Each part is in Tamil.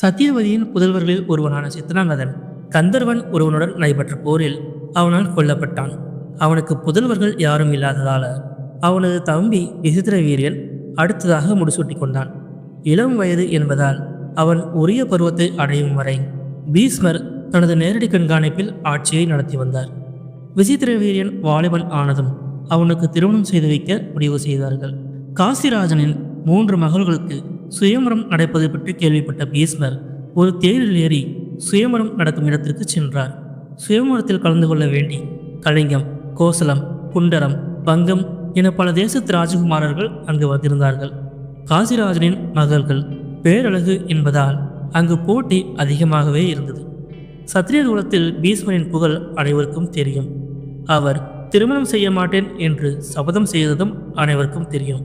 சத்தியவதியின் புதல்வர்களில் ஒருவனான சித்தனாங்கதன் கந்தர்வன் ஒருவனுடன் நடைபெற்ற போரில் அவனால் கொல்லப்பட்டான். அவனுக்கு புதல்வர்கள் யாரும் இல்லாததால அவனது தம்பி விசித்திர வீரியன் அடுத்ததாக முடிசூட்டி கொண்டான். இளம் வயது என்பதால் அவன் உரிய பருவத்தை அடையும் வரை பீஸ்மர் தனது நேரடி கண்காணிப்பில் ஆட்சியை நடத்தி வந்தார். விசித்திர வீரியன் வாலிபன் ஆனதும் அவனுக்கு திருமணம் செய்து வைக்க முடிவு செய்தார்கள். காசிராஜனின் மூன்று மகள்களுக்கு சுயமரம் நடப்பது பற்றி கேள்விப்பட்ட பீஸ்மர் ஒரு தேரில் ஏறி சுயமரம் நடக்கும் இடத்திற்கு சென்றார். சுயமரத்தில் கலந்து கொள்ள வேண்டி கலிங்கம் கோசலம் குண்டரம் பங்கம் என பல தேசத்து ராஜகுமாரர்கள் அங்கு வந்திருந்தார்கள். காசிராஜனின் மகள்கள் பேரழகு என்பதால் அங்கு போட்டி அதிகமாகவே இருந்தது. சத்திரிய குலத்தில் பீஷ்மரின் புகழ் அனைவருக்கும் தெரியும். அவர் திருமணம் செய்ய மாட்டேன் என்று சபதம் செய்ததும் அனைவருக்கும் தெரியும்.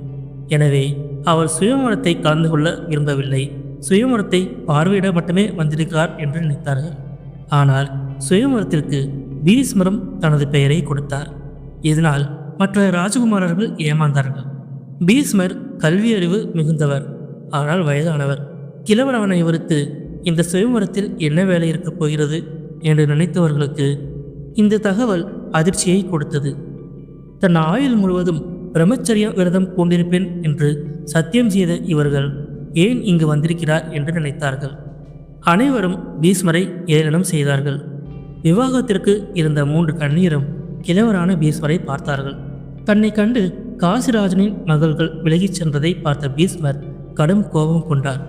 எனவே அவர் சுயமரத்தை கலந்து கொள்ள விரும்பவில்லை. சுயமரத்தை பார்வையிட மட்டுமே வந்திருக்கிறார் என்று நினைத்தார்கள். ஆனால் சுயமரத்திற்கு பீஸ்மரம் தனது பெயரை கொடுத்தார். இதனால் மற்ற ராஜகுமாரர்கள் ஏமாந்தார்கள். பீஸ்மர் கல்வியறிவு மிகுந்தவர். ஆனால் வயதானவர். கிழவன் இவருக்கு இந்த சுயமரத்தில் என்ன வேலை இருக்கப் போகிறது என்று நினைத்தவர்களுக்கு இந்த தகவல் அதிர்ச்சியை கொடுத்தது. தன் ஆயுள் முழுவதும் பிரம்மச்சரிய விரதம் பூண்டிருப்பேன் என்று சத்தியம் செய்த இவர்கள் ஏன் இங்கு வந்திருக்கிறார் என்று நினைத்தார்கள். அனைவரும் பீஸ்மரை ஏளனம் செய்தார்கள். விவாகத்திற்கு இருந்த மூன்று கண்ணீரும் கிழவரான பீஸ்மரை பார்த்தார்கள். தன்னை கண்டு காசிராஜனின் மகள்கள் விலகிச் சென்றதை பார்த்த பீஸ்மர் கடும் கோபம் கொண்டார்.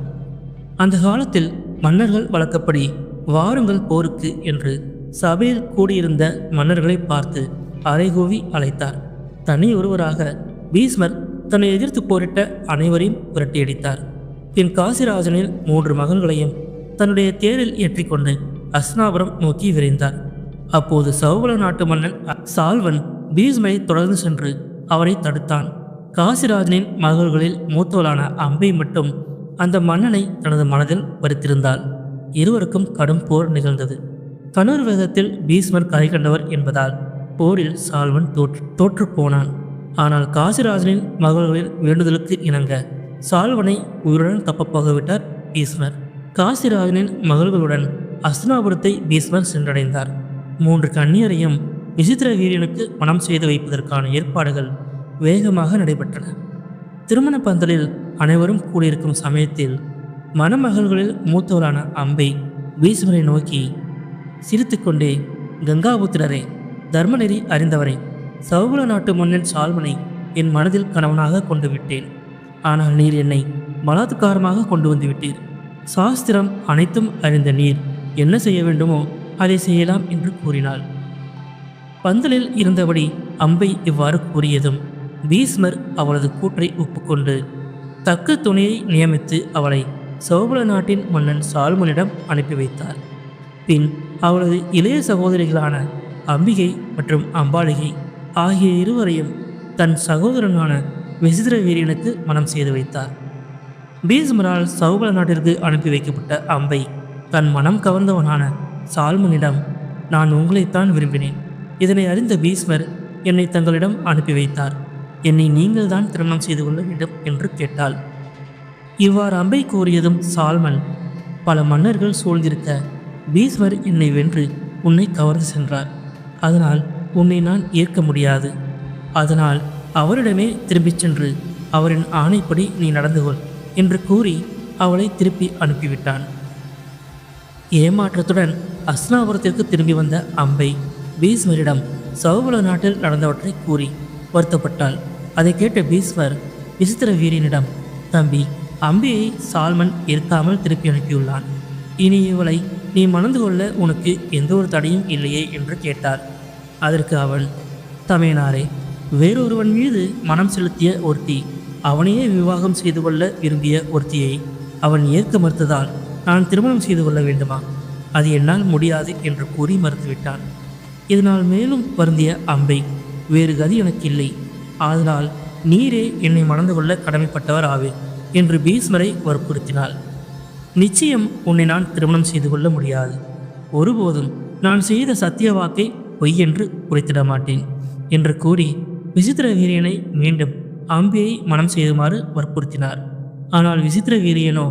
அந்த காலத்தில் மன்னர்கள் வழக்கப்படி வாருங்கள் போருக்கு என்று சபையில் கூடியிருந்த மன்னர்களை பார்த்து அறைகூவி அழைத்தார். தனி ஒருவராக பீஸ்மர் தன்னை எதிர்த்து போரிட்ட அனைவரையும் புரட்டியடித்தார் பின் காசிராஜனின் மூன்று மகள்களையும் தன்னுடைய தேரில் ஏற்றிக்கொண்டு அஸ்னாபுரம் நோக்கி விரைந்தார். அப்போது சௌவல நாட்டு மன்னன் சால்வன் பீஸ்மரை தொடர்ந்து சென்று அவரை தடுத்தான். காசிராஜனின் மகள்களில் மூத்தவளான அம்பை மட்டும் அந்த மன்னனை தனது மனதில் பறித்திருந்தாள் இருவருக்கும் கடும் போர் நிகழ்ந்தது. கனூர்வேதத்தில் பீஸ்மர் கரை கண்டவர் என்பதால் போரில் சால்வன் தோற்று தோற்று போனான். ஆனால் காசிராஜனின் மகள்களின் வேண்டுதலுக்கு இணங்க சால்வனை உயிருடன் தப்பப்போகவிட்டார் பீஸ்மர் காசிராஜனின் மகள்களுடன் அஸ்தினாபுரத்தை பீஸ்மர் சென்றடைந்தார். மூன்று கன்னியரையும் விசித்திர வீரியனுக்கு மனம் செய்து வைப்பதற்கான ஏற்பாடுகள் வேகமாக நடைபெற்றன. திருமண பந்தலில் அனைவரும் கூடியிருக்கும் சமயத்தில் மணமகள்களில் மூத்தவரான அம்பை பீஸ்மரை நோக்கி சிரித்துக்கொண்டே கங்காபுத்திரரே தர்மநெறி அறிந்தவரை சௌகுல நாட்டு மன்னன் சால்மனை என் மனதில் கணவனாக கொண்டு விட்டேன். ஆனால் நீர் என்னை பலாத்காரமாக கொண்டு வந்து விட்டீர். சாஸ்திரம் அனைத்தும் அறிந்த நீர் என்ன செய்ய வேண்டுமோ அதை செய்யலாம் என்று கூறினாள். பந்தலில் இருந்தபடி அம்பை இவ்வாறு கூறியதும் பீஸ்மர் அவளது கூற்றை ஒப்புக்கொண்டு தக்க துணையை நியமித்து அவளை சௌபல நாட்டின் மன்னன் சால்மனிடம் அனுப்பி வைத்தார். பின் அவளது இளைய சகோதரிகளான அம்பிகை மற்றும் அம்பாளிகை ஆகிய இருவரையும் தன் சகோதரனான விசித்திர வீரியனுக்கு மனம் செய்து வைத்தார். பீஸ்மரால் சௌபல நாட்டிற்கு அனுப்பி வைக்கப்பட்ட அம்பை தன் மனம் கவர்ந்தவனான சால்மனிடம் நான் உங்களைத்தான் விரும்பினேன். இதனை அறிந்த பீஸ்மர் என்னை தங்களிடம் அனுப்பி வைத்தார். என்னை நீங்கள் தான் திருமணம் செய்து கொள்ள வேண்டும் என்று கேட்டாள். இவ்வாறு அம்பை கூறியதும் சால்மன் பல மன்னர்கள் சூழ்ந்திருக்க பீஸ்வர் என்னை வென்று உன்னை கவர்ந்து சென்றார். அதனால் உன்னை நான் ஏற்க முடியாது. அதனால் அவரிடமே திரும்பிச் சென்று அவரின் ஆணைப்படி நீ நடந்து கொள் என்று கூறி அவளை திருப்பி அனுப்பிவிட்டான். ஏமாற்றத்துடன் அஸ்னாபுரத்திற்கு திரும்பி வந்த அம்பை பீஸ்மரிடம் சௌகுல நாட்டில் நடந்தவற்றை கூறி வருத்தப்பட்டாள். அதை கேட்ட பீஸ்வர் விசித்திர வீரியனிடம் தம்பி அம்பியை சால்மன் இருக்காமல் திருப்பி அனுப்பியுள்ளான். இனி இவளை நீ மணந்து கொள்ள உனக்கு எந்த ஒரு தடையும் இல்லையே என்று கேட்டார். அதற்கு அவன் தமையனாரே வேறொருவன் மீது மனம் செலுத்திய ஒருத்தி அவனையே விவாகம் செய்து கொள்ள விரும்பிய ஒருத்தியை அவன் ஏற்க மறுத்ததால் நான் திருமணம் செய்து கொள்ள வேண்டுமா? அது என்னால் முடியாது என்று கூறி மறுத்துவிட்டான். இதனால் மேலும் வருந்திய அம்பை வேறு கதி எனக்கு இல்லை அதனால் நீரே என்னை மணந்து கொள்ள கடமைப்பட்டவர் ஆவேன் என்று பீஸ்மரை வற்புறுத்தினாள். நிச்சயம் உன்னை நான் திருமணம் செய்து கொள்ள முடியாது. ஒருபோதும் நான் செய்த சத்திய வாக்கை பொய் என்று உரைத்திட மாட்டேன் என்று கூறி விசித்திர வீரியனை மீண்டும் அம்பியை மனம் செய்துமாறு வற்புறுத்தினார். ஆனால் விசித்திர வீரியனோ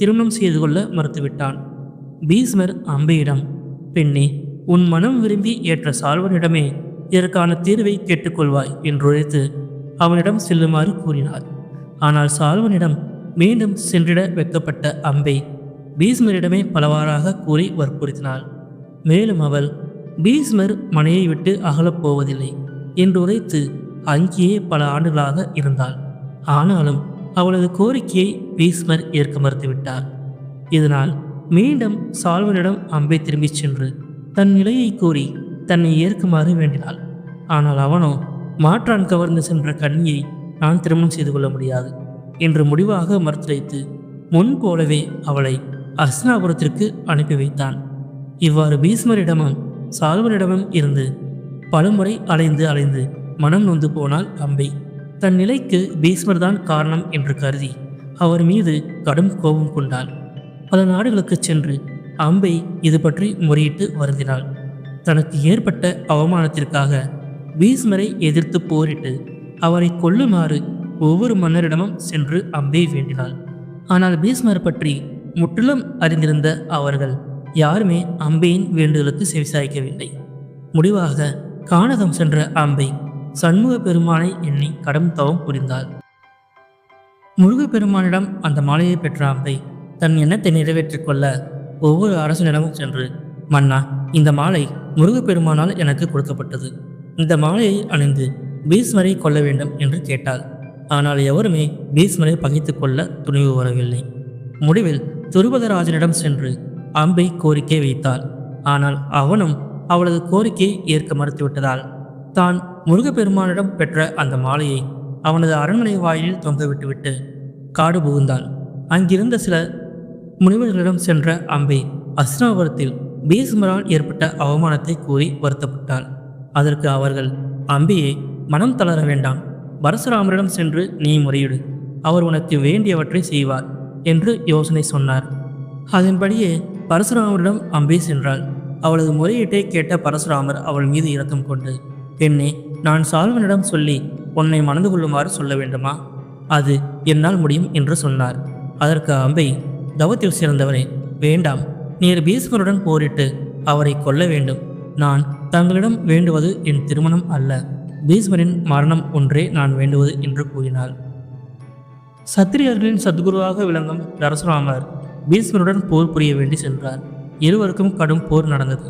திருமணம் செய்து கொள்ள மறுத்துவிட்டான். பீஸ்மர் அம்பையிடம் பெண்ணே உன் மனம் விரும்பி ஏற்ற சால்வனிடமே இதற்கான தீர்வை கேட்டுக்கொள்வாய் என்றுரைத்து அவனிடம் செல்லுமாறு கூறினார். ஆனால் சால்வனிடம் மீண்டும் சென்றிட வைக்கப்பட்ட அம்பை பீஸ்மரிடமே பலவாறாக கூறி வற்புறுத்தினாள். மேலும் அவள் பீஸ்மர் மனையை விட்டு அகலப் போவதில்லை என்று உரைத்து அங்கேயே பல ஆண்டுகளாக இருந்தாள். ஆனாலும் அவளது கோரிக்கையை பீஸ்மர் ஏற்க மறுத்துவிட்டார். இதனால் மீண்டும் சால்வனிடம் அம்பை திரும்பிச் சென்று தன் நிலையை கூறி தன்னை ஏற்குமாறு வேண்டினாள். ஆனால் அவனோ மாற்றான் கவர்ந்து சென்ற கண்ணியை நான் திருமணம் செய்து கொள்ள முடியாது என்று முடிவாக மறுத்துரைத்து முன் போலவே அவளை அஸ்னாபுரத்திற்கு அனுப்பி வைத்தான். இவ்வாறு பீஸ்மரிடமும் சால்வனிடமும் இருந்து பலமுறை அலைந்து அலைந்து மனம் நொந்து போனாள் அம்பை. தன் நிலைக்கு பீஸ்மர் தான் காரணம் என்று கருதி அவர் மீது கடும் கோபம் கொண்டாள். பல நாடுகளுக்கு சென்று அம்பை இது பற்றி முறையிட்டு வருந்தினாள். தனக்கு ஏற்பட்ட அவமானத்திற்காக பீஸ்மரை எதிர்த்து போரிட்டு அவரை கொல்லுமாறு ஒவ்வொரு மன்னரிடமும் சென்று அம்பை வேண்டினாள். ஆனால் பீஸ்மர் பற்றி முற்றிலும் அறிந்திருந்த அவர்கள் யாருமே அம்பையின் வேண்டுதலுக்கு செவிசாய்க்கவில்லை. முடிவாக கானகம் சென்ற அம்பை சண்முக பெருமானை எண்ணி கடும் தவம் புரிந்தாள். முருகப்பெருமானிடம் அந்த மாலையை பெற்ற அம்பை தன் எண்ணத்தை நிறைவேற்றிக் கொள்ள ஒவ்வொரு அரசனிடமும் சென்று மன்னா இந்த மாலை முருகப்பெருமானால் எனக்கு கொடுக்கப்பட்டது. இந்த மாலையை அணிந்து பீஸ்மரை கொல்ல வேண்டும் என்று கேட்டாள். ஆனால் எவருமே பீஸ்மரை பகைத்துக் கொள்ள துணிவு வரவில்லை முடிவில் துருபதராஜனிடம் சென்று அம்பை கோரிக்கை வைத்தாள். ஆனால் அவனும் அவளது கோரிக்கையை ஏற்க மறுத்துவிட்டதால் தான் முருகப்பெருமானிடம் பெற்ற அந்த மாலையை அவனது அரண்மனை வாயிலில் தொங்கவிட்டுவிட்டு காடு புகுந்தாள். அங்கிருந்த சில முனிவர்களிடம் சென்ற அம்பை அஸ்னாபுரத்தில் பீஸ்மரால் ஏற்பட்ட அவமானத்தை கூறி வருத்தப்பட்டாள். அதற்கு அவர்கள் அம்பியை மனம் தளர வேண்டாம். பரசுராமரிடம் சென்று நீ முறையிடு. அவர் உனக்கு வேண்டியவற்றை செய்வார் என்று யோசனை சொன்னார். அதன்படியே பரசுராமரிடம் அம்பே சென்றாள். அவளது முறையீட்டை கேட்ட பரசுராமர் அவள் மீது இரக்கம் கொண்டு பெண்ணே நான் சால்வனிடம் சொல்லி உன்னை மணந்து கொள்ளுமாறு சொல்ல வேண்டுமா? அது என்னால் முடியும் என்று சொன்னார். அதற்கு அம்பை தவத்தில் சிறந்தவரே வேண்டாம். நீர் பீஸ்மருடன் போரிட்டு அவரை கொல்ல வேண்டும். நான் தங்களிடம் வேண்டுவது என் திருமணம் அல்ல. பீஸ்மரின் மரணம் ஒன்றே நான் வேண்டுவது என்று கூறினார் சத்திரியர்களின் சத்குருவாக விளங்கும் பரசுராமர் பீஷ்மருடன் போர் புரிய வேண்டி சென்றார். இருவருக்கும் கடும் போர் நடந்தது.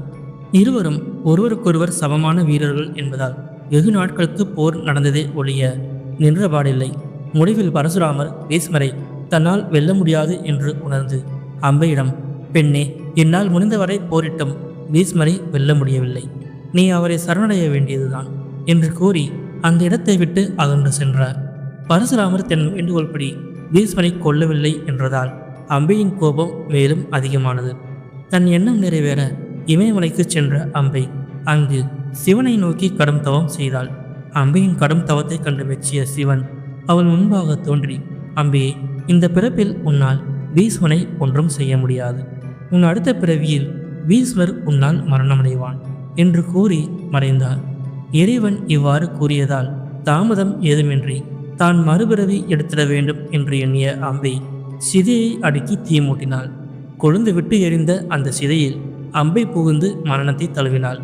இருவரும் ஒருவருக்கொருவர் சமமான வீரர்கள் என்பதால் வெகு நாட்களுக்கு போர் நடந்ததே ஒழிய நின்றபாடில்லை முடிவில் பரசுராமர் பீஷ்மரை தன்னால் வெல்ல முடியாது என்று உணர்ந்து அம்பையிடம் பெண்ணே என்னால் முடிந்தவரை போரிட்டும் பீஷ்மரை வெல்ல முடியவில்லை. நீ அவரை சரணடைய வேண்டியதுதான் என்று கூறி அந்த இடத்தை விட்டு அகன்று சென்றார். பரசுராமர் தன் வேண்டுகோள்படி பீஷ்மரை கொல்லவில்லை என்றதால் அம்பையின் கோபம் மேலும் அதிகமானது. தன் எண்ணம் நிறைவேற இமயமலைக்கு சென்ற அம்பை அங்கு சிவனை நோக்கி கடும் தவம் செய்தாள். அம்பையின் கடும் தவத்தை கண்டு மெச்சிய சிவன் அவள் முன்பாக தோன்றி அம்பியே இந்த பிறப்பில் உன்னால் பீஸ்மனை ஒன்றும் செய்ய முடியாது. உன் அடுத்த பிறவியில் பீஸ்வர் உன்னால் மரணமடைவான் என்று கூறி மறைந்தார் இறைவன் இவ்வாறு கூறியதால் தாமதம் ஏதுமின்றி தான் மறுபிறவி எடுத்திட வேண்டும் என்று எண்ணிய அம்பை சிதையை அடுக்கி தீமூட்டினாள் கொழுந்து விட்டு எரிந்த அந்த சிதையில் அம்பை புகுந்து மரணத்தை தழுவினாள்.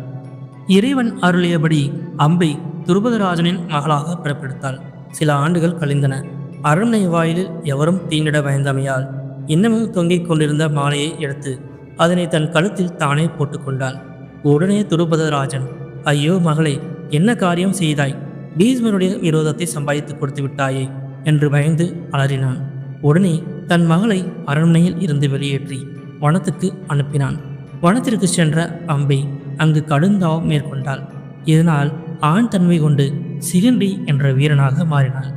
இறைவன் அருளியபடி அம்பை துருபதராஜனின் மகளாக பிறப்பெடுத்தாள். சில ஆண்டுகள் கழிந்தன. அரண்மனை வாயிலில் எவரும் தீண்டிட பயந்தமையால் இன்னமும் தொங்கிக் கொண்டிருந்த மாலையை எடுத்து அதனை தன் கழுத்தில் தானே போட்டுக்கொண்டாள் உடனே துருபதராஜன் ஐயோ மகளே என்ன காரியம் செய்தாய்? பீஷ்மருடைய விரோதத்தை சம்பாதித்து கொடுத்து விட்டாயே என்று பயந்து அலறினான். உடனே தன் மகளை அரண்மனையில் இருந்து வெளியேற்றி வனத்துக்கு அனுப்பினான். வனத்திற்கு சென்ற அம்பை அங்கு கடுந்தாவம் மேற்கொண்டாள். இதனால் ஆண் தன்மை கொண்டு சிகண்டி என்ற வீரனாக மாறினாள்.